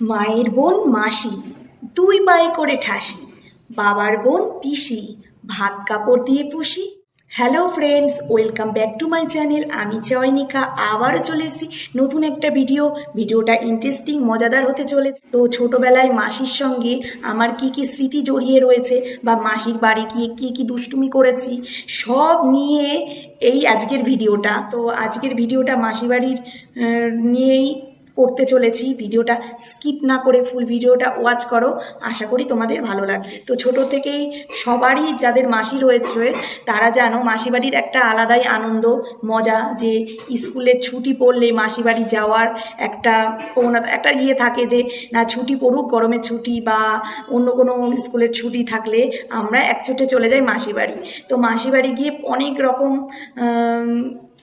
মায়ের বোন মাসি, দুই পায়ে করে ঠাসি, বাবার বোন পিসি, ভাত কাপড় দিয়ে পুষি। Hello friends welcome back to my channel আমি চয়নিকা আবারও চলে এসেছি নতুন একটা ভিডিও ভিডিওটা ইন্টারেস্টিং মজাদার হতে চলেছে। তো ছোটোবেলায় মাসির সঙ্গে আমার কি কি স্মৃতি জড়িয়ে রয়েছে বা মাসির বাড়ি গিয়ে কি কি দুষ্টুমি করেছি, সব নিয়ে এই আজকের ভিডিওটা তো আজকের ভিডিওটা মাসি বাড়ির নিয়েই করতে চলেছি। ভিডিওটা স্কিপ না করে ফুল ভিডিওটা ওয়াচ করো। আশা করি তোমাদের ভালো লাগবে। তো ছোট থেকেই সবারই যাদের মাসি রয়েছে, তারা জানো মাসি বাড়ির একটা আলাদাই আনন্দ, মজা যে স্কুলের ছুটি পড়লে মাসি বাড়ি যাওয়ার একটা প্রবণতা একটা ইয়ে থাকে যে না ছুটি পড়ুক, গরমের ছুটি বা অন্য কোনো স্কুলের ছুটি থাকলে আমরা একচোটে চলে যাই মাসি বাড়ি তো মাসি বাড়ি গিয়ে অনেক রকম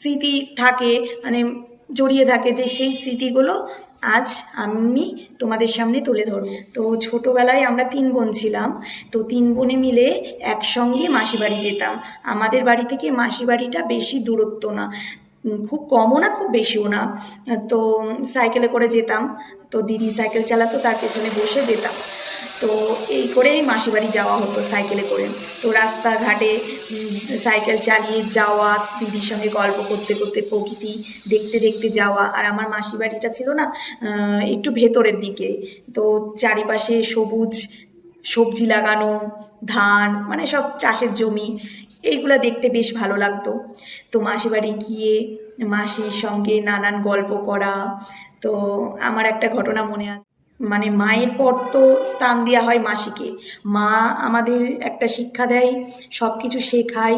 স্মৃতি থাকে। মানে জড়িয়ে থাকে যে সেই স্মৃতিগুলো আজ আমি তোমাদের সামনে তুলে ধরবো। তো ছোটোবেলায় আমরা তিন বোন ছিলাম। তো তিন বোনে মিলে একসঙ্গে মাসি বাড়ি যেতাম। আমাদের বাড়ি থেকে মাসি বাড়িটা বেশি দূরত্ব না খুব কমও না, খুব বেশিও না। তো সাইকেলে করে যেতাম। তো দিদি সাইকেল চালাতো, তার পেছনে বসে যেতাম। তো এই করেই মাসি বাড়ি যাওয়া হতো সাইকেলে করে। তো রাস্তাঘাটে সাইকেল চালিয়ে যাওয়া, দিদির সঙ্গে গল্প করতে করতে প্রকৃতি দেখতে দেখতে যাওয়া, আর আমার মাসি বাড়িটা ছিল না একটু ভেতরের দিকে। তো চারিপাশে সবুজ, সবজি লাগানো, ধান মানে সব চাষের জমি, এইগুলো দেখতে বেশ ভালো লাগতো। তো মাসি বাড়ি গিয়ে মাসির সঙ্গে নানান গল্প করা, তো আমার একটা ঘটনা মনে আছে। মানে মায়ের পর তো স্থান দেওয়া হয় মাসিকে। মা আমাদের একটা শিক্ষা দেয় সব কিছু শেখায়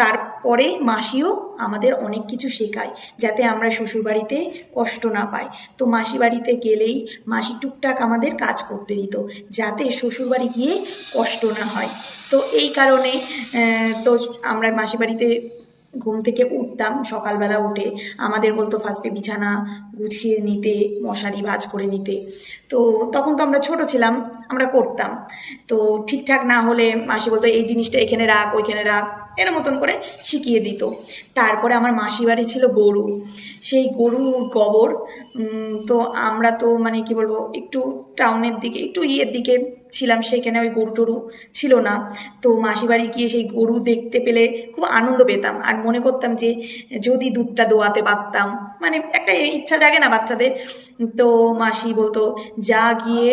তারপরে মাসিও আমাদের অনেক কিছু শেখায়, যাতে আমরা শ্বশুরবাড়িতে কষ্ট না পাই। তো মাসি বাড়িতে গেলেই মাসি টুকটাক আমাদের কাজ করতে দিত, যাতে শ্বশুরবাড়ি গিয়ে কষ্ট না হয়। তো এই কারণে তো আমরা মাসি বাড়িতে ঘুম থেকে উঠতাম সকালবেলা উঠে। আমাদের বলতো, ফার্স্টে বিছানা গুছিয়ে নিতে, মশারি ভাজ করে নিতে। তো তখন তো আমরা ছোট ছিলাম, আমরা করতাম। তো ঠিকঠাক না হলে মাসি বলতো, এই জিনিসটা এখানে রাখ, ওইখানে রাখ। এর মতন করে শিখিয়ে দিত। তারপরে আমার মাসি বাড়ি ছিল গরু। সেই গরু গোবর তো আমরা তো মানে কি বলব, একটু টাউনের দিকে, একটু ইয়ের দিকে ছিলাম সেখানে ওই গরু টরু ছিল না। তো মাসি বাড়ি গিয়ে সেই গরু দেখতে পেলে খুব আনন্দ পেতাম। আর মনে করতাম যে, যদি দুধটা দোয়াতে পারতাম মানে একটা ইচ্ছা জাগে না বাচ্চাদের। তো মাসি বলতো, যা গিয়ে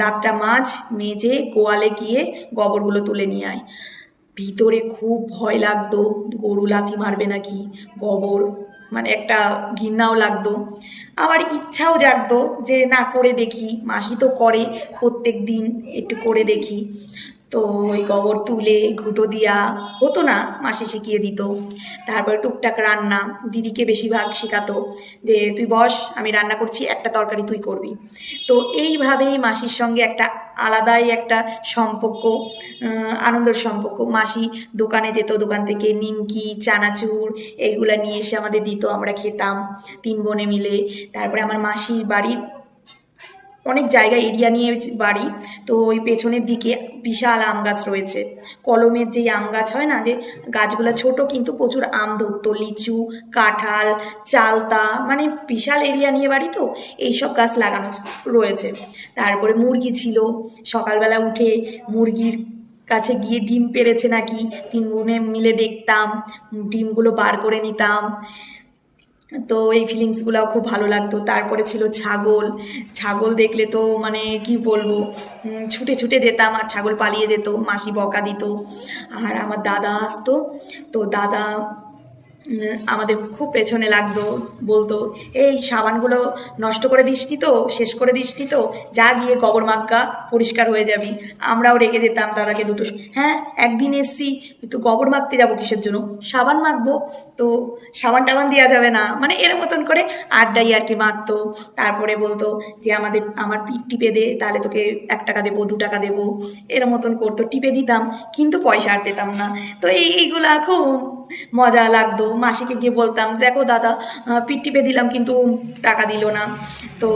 দাঁতটা মাছ মেজে গোয়ালে গিয়ে গোবরগুলো তুলে নিয়ে আয়। ভিতরে খুব ভয় লাগতো, গরু লাথি মারবে নাকি, গোবর মানে একটা ঘৃণাও লাগতো। আবার ইচ্ছাও জাগতো যে না, করে দেখি। মাসি তো করে প্রত্যেক দিন একটু করে দেখি। তো ওই গোবর তুলে, ঘুটো দিয়া হতো না, মাসি শিখিয়ে দিত। তারপরে টুকটাক রান্না দিদিকে বেশিরভাগ শেখাতো যে, তুই বস, আমি রান্না করছি, একটা তরকারি তুই করবি। তো এইভাবেই মাসির সঙ্গে একটা আলাদাই একটা সম্পর্ক আনন্দের সম্পর্ক। মাসি দোকানে যেত, দোকান থেকে নিমকি, চানাচুর, এইগুলা নিয়ে এসে আমাদের দিত, আমরা খেতাম তিন বোনে মিলে। তারপরে আমার মাসির বাড়ির অনেক জায়গা এরিয়া নিয়ে বাড়ি, তো ওই পেছনের দিকে বিশাল আম গাছ রয়েছে। কলমের যেই আম গাছ হয় না, যে গাছগুলো ছোট কিন্তু প্রচুর আম ধরতো, লিচু, কাঁঠাল, চালতা মানে বিশাল এরিয়া নিয়ে বাড়ি তো, এইসব গাছ লাগানো রয়েছে। তারপরে মুরগি ছিল, সকালবেলা উঠে মুরগির কাছে গিয়ে ডিম পেরেছে নাকি তিন বোনে মিলে দেখতাম, ডিমগুলো বার করে নিতাম। তো এই ফিলিংসগুলো খুব ভালো লাগতো। তারপরে ছিল ছাগল। ছাগল দেখলে তো মানে কি বলব? ছুটে ছুটে যেতাম আর ছাগল পালিয়ে যেত মাখি বকা দিত। আর আমার দাদা আসতো। তো দাদা আমাদের খুব পেছনে লাগতো, বলতো, এই সাবানগুলো নষ্ট করে দিসনি তো, শেষ করে দিসনি তো, যা গিয়ে গোবর মাগ্গা পরিষ্কার হয়ে যাবি। আমরাও রেগে যেতাম, দাদাকে দুটো হ্যাঁ একদিন এসছি তো গোবর মাখতে যাব কিসের জন্য? সাবান মাখবো, তো সাবান টাবান দেওয়া যাবে না। মানে এর মতন করে আড্ডাই আর কি মারতো। তারপরে বলতো যে, আমাদের, আমার পিঠ টিপে দে, তাহলে তোকে এক টাকা দেবো, দু টাকা দেবো। এর মতন করতো, টিপে দিতাম, কিন্তু পয়সা আর পেতাম না। তো এই, এইগুলা খুব মজা লাগতো। মাসিকে গিয়ে বলতাম, দেখো দাদা পিঠ টিপে দিলাম কিন্তু টাকা দিল না। তো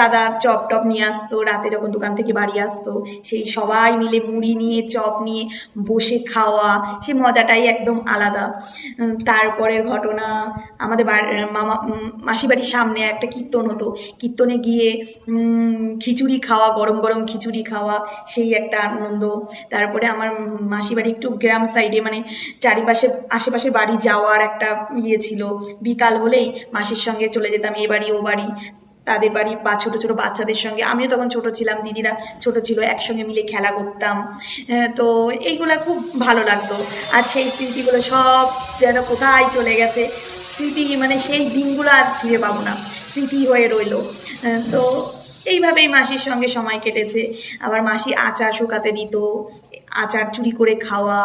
দাদা চপ টপ নিয়ে আসতো, রাতে যখন দোকান থেকে বাড়ি আসতো, সেই সবাই মিলে মুড়ি নিয়ে, চপ নিয়ে বসে খাওয়া, সেই মজাটাই একদম আলাদা। তারপরের ঘটনা, আমাদের মামা মাসি বাড়ির সামনে একটা কীর্তন হতো। কীর্তনে গিয়ে খিচুড়ি খাওয়া, গরম গরম খিচুড়ি খাওয়া, সেই একটা আনন্দ। তারপরে আমার মাসি বাড়ি একটু গ্রাম সাইডে মানে চারিপাশে, আশেপাশে বাড়ি যাওয়ার একটা ইয়ে ছিল। বিকাল হলেই মাসির সঙ্গে চলে যেতাম, এ বাড়ি, ও বাড়ি। তাদের বাড়ি বা ছোটো ছোটো বাচ্চাদের সঙ্গে। আমিও তখন ছোট ছিলাম দিদিরা ছোট ছিল একসঙ্গে মিলে খেলা করতাম। তো এইগুলো খুব ভালো লাগতো। আর সেই স্মৃতিগুলো সব যেন কোথায় চলে গেছে স্মৃতি মানে সেই দিনগুলো আর ফিরে পাবো না। স্মৃতি হয়ে রইল। আহ, তো এইভাবেই মাসির সঙ্গে সময় কেটেছে। আবার মাসি আচার শুকাতে দিত আচার চুরি করে খাওয়া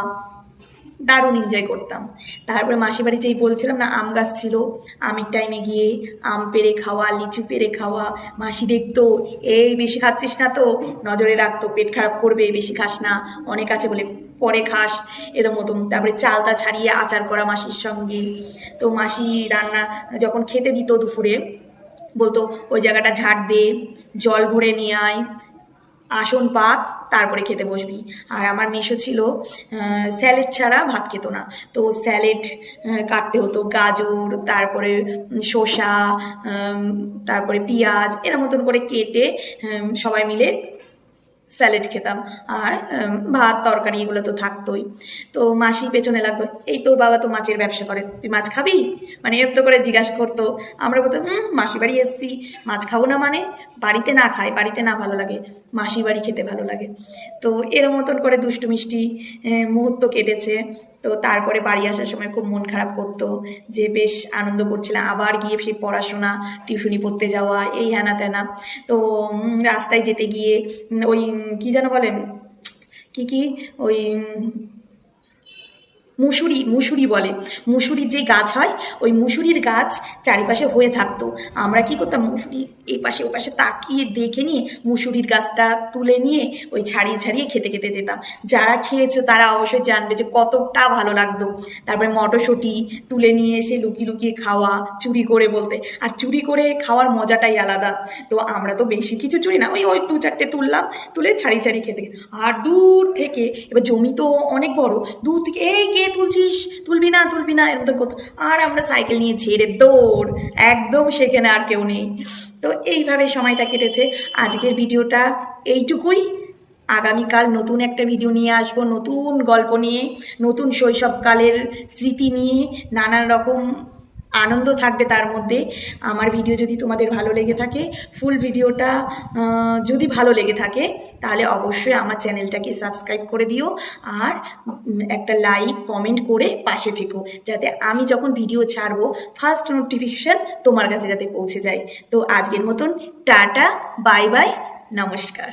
দারুণ এনজয় করতাম। তারপরে মাসি বাড়ি যেই বলছিলাম না, আম গাছ ছিল, আমের টাইমে গিয়ে আম পেরে খাওয়া, লিচু পেরে খাওয়া, মাসি দেখতো, এই বেশি খাচ্ছিস না তো? নজরে রাখতো, পেট খারাপ করবে, বেশি খাস না, অনেক আছে বলে পরে খাস। এরম মতন। তারপরে চালটা ছাড়িয়ে আচার করা মাসির সঙ্গে। তো মাসি রান্না যখন খেতে দিত দুপুরে, বলতো, ওই জায়গাটা ঝাড় দে, জল ভরে নিয়ে আয়। আসন পাত, তারপরে খেতে বসবি। আর আমার মেশো ছিল স্যালেড ছাড়া ভাত খেত না। তো স্যালেড কাটতে হতো গাজর, তারপরে শসা তারপরে পেঁয়াজ, এর মতন করে কেটে সবাই মিলে স্যালেড খেতাম। আর ভাত, তরকারি এগুলো তো থাকতোই। তো মাসি পেছনে লাগতো, এই তোর বাবা তো মাছের ব্যবসা করে, তুই মাছ খাবি? মানে এরকম করে জিজ্ঞাসা করতো। আমরা বলতো হুম মাসি বাড়ি এসছি, মাছ খাব না মানে? বাড়িতে না খাই, বাড়িতে না ভালো লাগে মাসি বাড়ি খেতে ভালো লাগে। তো এর মতন করে দুষ্টু মিষ্টি মুহূর্ত কেটেছে। তো তারপরে বাড়ি আসার সময় খুব মন খারাপ করতো যে বেশ আনন্দ করছিলাম। আবার গিয়ে সেই পড়াশোনা, টিউশনি পড়তে যাওয়া, এই হ্যানা ত্যানা তো রাস্তায় যেতে গিয়ে ওই কী যেন বলেন কি কি? ওই মুসুরি মুসুরি বলে। মুসুরির যে গাছ হয়, ওই মুসুরির গাছ চারিপাশে হয়ে থাকতো। আমরা কি করতাম, মুসুরি এই পাশে, ও পাশে তাকিয়ে দেখে নিয়ে মুসুরির গাছটা তুলে নিয়ে ওই ছাড়িয়ে ছাড়িয়ে খেতে খেতে যেতাম। যারা খেয়েছো তারা অবশ্যই জানবে যে কতটা ভালো লাগতো। তারপরে মটরশুঁটি তুলে নিয়ে এসে লুকিয়ে লুকিয়ে খাওয়া, চুরি করে বলতে। আর চুরি করে খাওয়ার মজাটাই আলাদা। তো আমরা তো বেশি কিছু চুরি না, ওই ওই দু চারটে তুললাম, তুলে ছাড়িয়ে ছাড়িয়ে খেতে। আর দূর থেকে, এবার জমি তো অনেক বড়, দূর থেকে এই কে তুলছিস? তুলবি না তুলবি না, এরকম করতো আর আমরা সাইকেল নিয়ে ছেড়ে দৌড়। একদম সেখানে আর কেউ নেই। তো এইভাবে সময়টা কেটেছে। আজকের ভিডিওটা এইটুকুই। আগামীকাল নতুন একটা ভিডিও নিয়ে আসব, নতুন গল্প নিয়ে, নতুন শৈশবকালের স্মৃতি নিয়ে, নানান রকম আনন্দ থাকবে তার মধ্যে। আমার ভিডিও যদি তোমাদের ভালো লেগে থাকে, ফুল ভিডিওটা যদি ভালো লেগে থাকে, তাহলে অবশ্যই আমার চ্যানেলটাকে সাবস্ক্রাইব করে দিও আর একটা লাইক কমেন্ট করে পাশে থেকো, যাতে আমি যখন ভিডিও ছাড়বো ফার্স্ট নোটিফিকেশান তোমার কাছে যাতে পৌঁছে যায়। তো আজকের মতন টাটা বাই বাই নমস্কার।